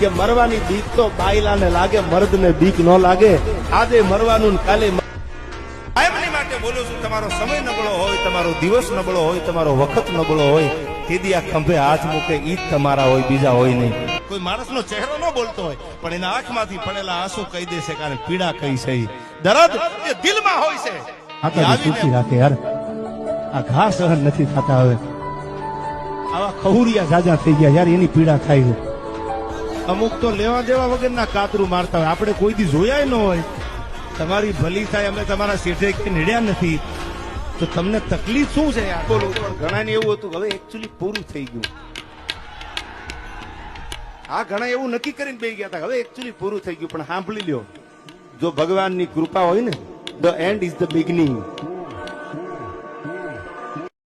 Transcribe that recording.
કે મરવાની બીક તો બાયલાને લાગે મર્દને બીક ન લાગે. આજે મરવાનું કાલે મ- માટે બોલું છું તમારો સમય નબળો હોય તમારો દિવસ નબળો હોય તમારો વખત નબળો હોય તેથી આ ખંભે હાથ મૂકે ઈ જ તમારા હોય બીજા હોય નહીં. કોઈ માણસનો ચહેરો ન બોલતો હોય પણ એના આંખમાંથી પડેલા આંસુ કહી દેશે કારણ પીડા કઈ છે દર્દ એ દિલમાં હોય છે. આવીને રાખે યાર. આ ઘા સહન નથી થતા હવે. આવા ખહુરિયા જાજા થઈ ગયા, યાર એની પીડા થાય છે અમુક તો લેવા દેવા વગરના કાતરું મારતા હોય. આપણે કોઈ દી જોયા ન હોય. તમારી ભલી થાય, અમે તમારા શેઠે નડ્યા નથી. તો તમને તકલીફ શું છે યાર? બોલો પણ ઘણા એવું હતું હવે એકચ્યુઅલી પૂરું થઈ ગયું. આ ઘણા એવું નક્કી કરીને બે ગયા હતા હવે એકચ્યુઅલી પૂરું થઈ ગયું. પણ સાંભળી લ્યો, જો ભગવાનની કૃપા હોય ને the end is the beginning